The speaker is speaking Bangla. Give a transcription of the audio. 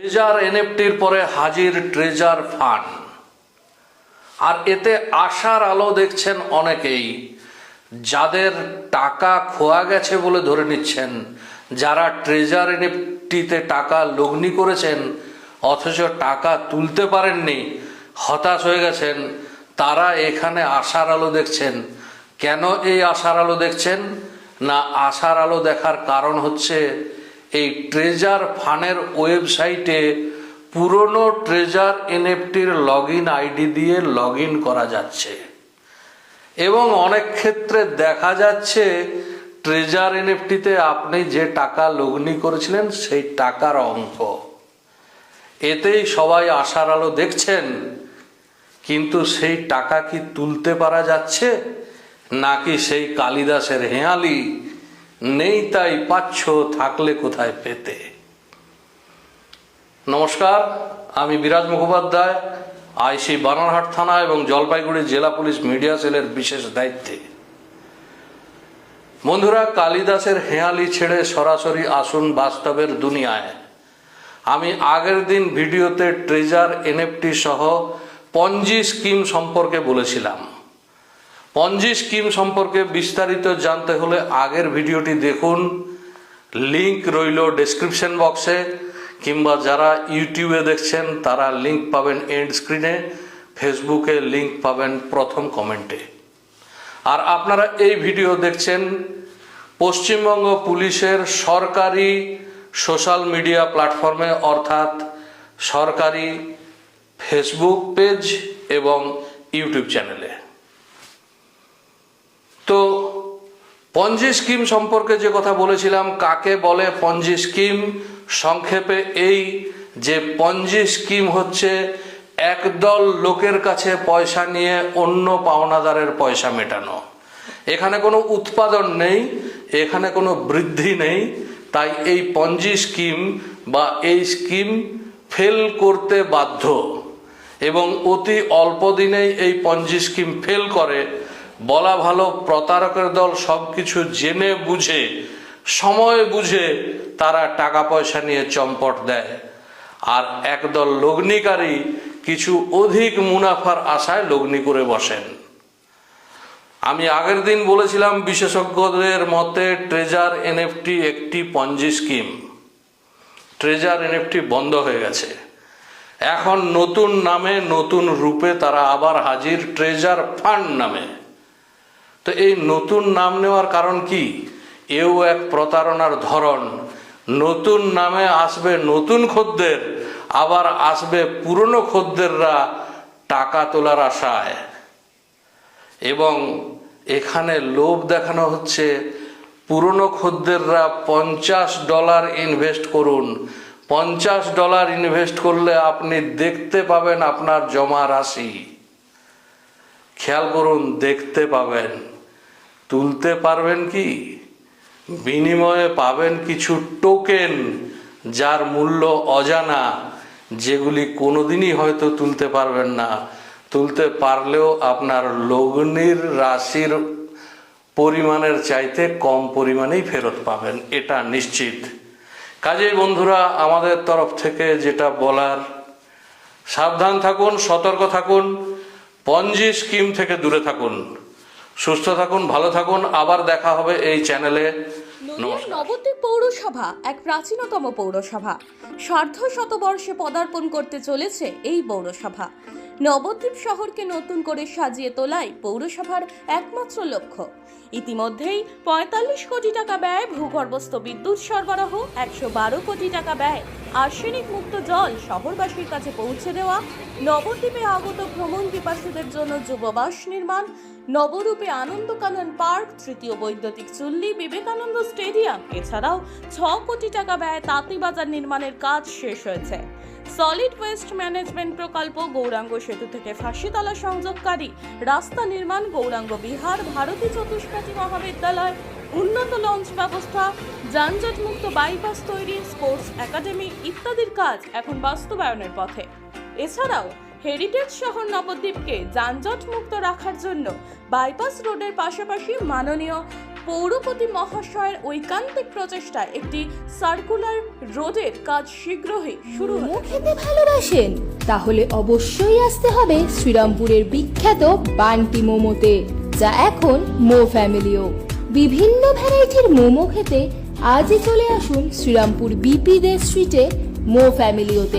ট্রেজার এনএফটির পরে হাজির ট্রেজার ফান্ড আর এতে আশার আলো দেখছেন অনেকেই। যাদের টাকা খোয়া গেছে বলে ধরে নিচ্ছেন, যারা ট্রেজার এনএফটিতে টাকা লগ্নি করেছেন, অথচ টাকা তুলতে পারেননি, হতাশ হয়ে গেছেন, তারা এখানে আশার আলো দেখছেন। কেন এই আশার আলো দেখছেন? না, আশার আলো দেখার কারণ হচ্ছে এই ট্রেজার ফানের ওয়েবসাইটে পুরনো ট্রেজার এনএফটির লগ ইন আইডি দিয়ে লগ ইন করা যাচ্ছে। এবং অনেক ক্ষেত্রে দেখা যাচ্ছে ট্রেজার এনএফটিতে আপনি যে টাকা লগ্নি করেছিলেন, সেই টাকার অঙ্ক এতেই সবাই আশার আলো দেখছেন, কিন্তু সেই টাকা কি তুলতে পারা যাচ্ছে, নাকি সেই কালিদাসের হেঁয়ালি নেই তাই পাচ্ছ থাকলে কোথায় পেতে? নমস্কার, আমি বিরাজ মুখোপাধ্যায়, আইসি বানারহাট থানা এবং জলপাইগুড়ি জেলা পুলিশ মিডিয়া সেলের বিশেষ দায়িত্বে। বন্ধুরা, কালিদাসের হেঁয়ালি ছেড়ে সরাসরি আসুন বাস্তবের দুনিয়ায়। আমি আগের দিন ভিডিওতে ট্রেজার, এনএফটি সহ পঞ্জি স্কিম সম্পর্কে বলেছিলাম। পঞ্জি স্কিম সম্পর্কে বিস্তারিত জানতে হলে আগের ভিডিওটি দেখুন। লিংক রইল ডেসক্রিপশন বক্সে, কিংবা যারা ইউটিউবে দেখছেন, তারা লিংক পাবেন এন্ড স্ক্রিনে। ফেসবুকে লিংক পাবেন প্রথম কমেন্টে। আর আপনারা এই ভিডিও দেখছেন পশ্চিমবঙ্গ পুলিশের সরকারি সোশ্যাল মিডিয়া প্ল্যাটফর্মে, অর্থাৎ সরকারি ফেসবুক পেজ এবং ইউটিউব চ্যানেলে। তো পঞ্জি স্কিম সম্পর্কে যে কথা বলেছিলাম, কাকে বলে পঞ্জি স্কিম সংক্ষেপে এই যে পঞ্জি স্কিম হচ্ছে, একদল লোকের কাছে পয়সা নিয়ে অন্য পাওনাদারের পয়সা মেটানো। এখানে কোনো উৎপাদন নেই, এখানে কোনো বৃদ্ধি নেই, তাই এই পঞ্জি স্কিম বা এই স্কিম ফেল করতে বাধ্য। এবং অতি অল্প দিনেই এই পঞ্জি স্কিম ফেল করে। বলা ভালো, প্রতারকের দল সব কিছু জেনে বুঝে, সময় বুঝে তারা টাকা পয়সা নিয়ে চম্পট দেয়। আর একদল লগ্নিকারী কিছু অধিক মুনাফার আশায় লগ্নি করে বসেন। আমি আগের দিন বলেছিলাম, বিশেষজ্ঞদের মতে ট্রেজার এনএফটি একটি পঞ্জি স্কিম। ট্রেজার এনএফটি বন্ধ হয়ে গেছে। এখন নতুন নামে, নতুন রূপে তারা আবার হাজির ট্রেজার ফান্ড নামে। তো এই নতুন নাম নেওয়ার কারণ কি? এও এক প্রতারণার ধরন। নতুন নামে আসবে নতুন খদ্দের, আবার আসবে পুরনো খদ্দেররা টাকা তোলার আশায়। এবং এখানে লোভ দেখানো হচ্ছে, পুরনো খদ্দেররা পঞ্চাশ ডলার ইনভেস্ট করুন। পঞ্চাশ ডলার ইনভেস্ট করলে আপনি দেখতে পাবেন আপনার জমা রাশি। খেয়াল করুন, দেখতে পাবেন। তুলতে পারবেন কি? বিনিময়ে পাবেন কিছু টোকেন যার মূল্য অজানা, যেগুলি কোনোদিনই হয়তো তুলতে পারবেন না। তুলতে পারলেও আপনার লগ্নির রাশির পরিমাণের চাইতে কম পরিমাণেই ফেরত পাবেন, এটা নিশ্চিত। কাজেই বন্ধুরা, আমাদের তরফ থেকে যেটা বলার, সাবধান থাকুন, সতর্ক থাকুন। পঞ্জি স্কিম থেকে দূরে থাকুন। সুস্থ থাকুন ভালো থাকুন। আবার দেখা হবে এই চ্যানেলে। নবদ্বীপ পৌরসভা এক প্রাচীনতম পৌরসভা। সার্ধ শতবর্ষে পদার্পণ করতে চলেছে এই পৌরসভা। নবদ্বীপ শহরকে নতুন করে সাজিয়ে তোলাই পৌরসভার একমাত্র লক্ষ্য। ইতিমধ্যেই পঁয়তাল্লিশ কোটি টাকা ব্যয় ভূগর্ভস্থ বিদ্যুৎ সরবরাহ, একশো বারো কোটি টাকা ব্যয় আর্সেনিক মুক্ত জল শহরবাসীর কাছে পৌঁছে দেওয়া, নবদ্বীপে আগত ভ্রমণ পিপাসুদের জন্য যুববাস নির্মাণ, নবরূপে আনন্দকানন পার্ক, তৃতীয় বৈদ্যুতিক চুল্লি, বিবেকানন্দ স্টেডিয়াম, এছাড়াও ছ কোটি টাকা ব্যয়ে তাঁতিবাজার নির্মাণের কাজ শেষ হয়েছে। সলিড ওয়েস্ট ম্যানেজমেন্ট প্রকল্প গৌরাঙ্গ সেতু থেকে ফাঁসিতলা সংযোগকারী রাস্তা নির্মাণ গৌরাঙ্গ বিহার ভারতী চতুষ্পাঠী মহাবিদ্যালয় উন্নত লঞ্চ ব্যবস্থা, যানজটমুক্ত বাইপাস তৈরি স্পোর্টস একাডেমি ইত্যাদির কাজ এখন বাস্তবায়নের পথে। এছাড়াও হেরিটেজ শহর নবদ্বীপকে যানজট মুক্ত রাখার জন্য বাইপাস রোডের পাশাপাশি মাননীয় পৌরপতি মহাশয়ের ঐকান্তিক প্রচেষ্টায় একটি সার্কুলার রোডের কাজ শীঘ্রই শুরু মোমো খেতে ভালোবাসেন, তাহলে অবশ্যই আসতে হবে শ্রীরামপুরের বিখ্যাত বান্টি মোমোতে, যা এখন মো ফ্যামিলিও। বিভিন্ন ভ্যারাইটির মোমো খেতে আজই চলে আসুন শ্রীরামপুর বিপি দে স্ট্রিটে মো ফ্যামিলিওতে।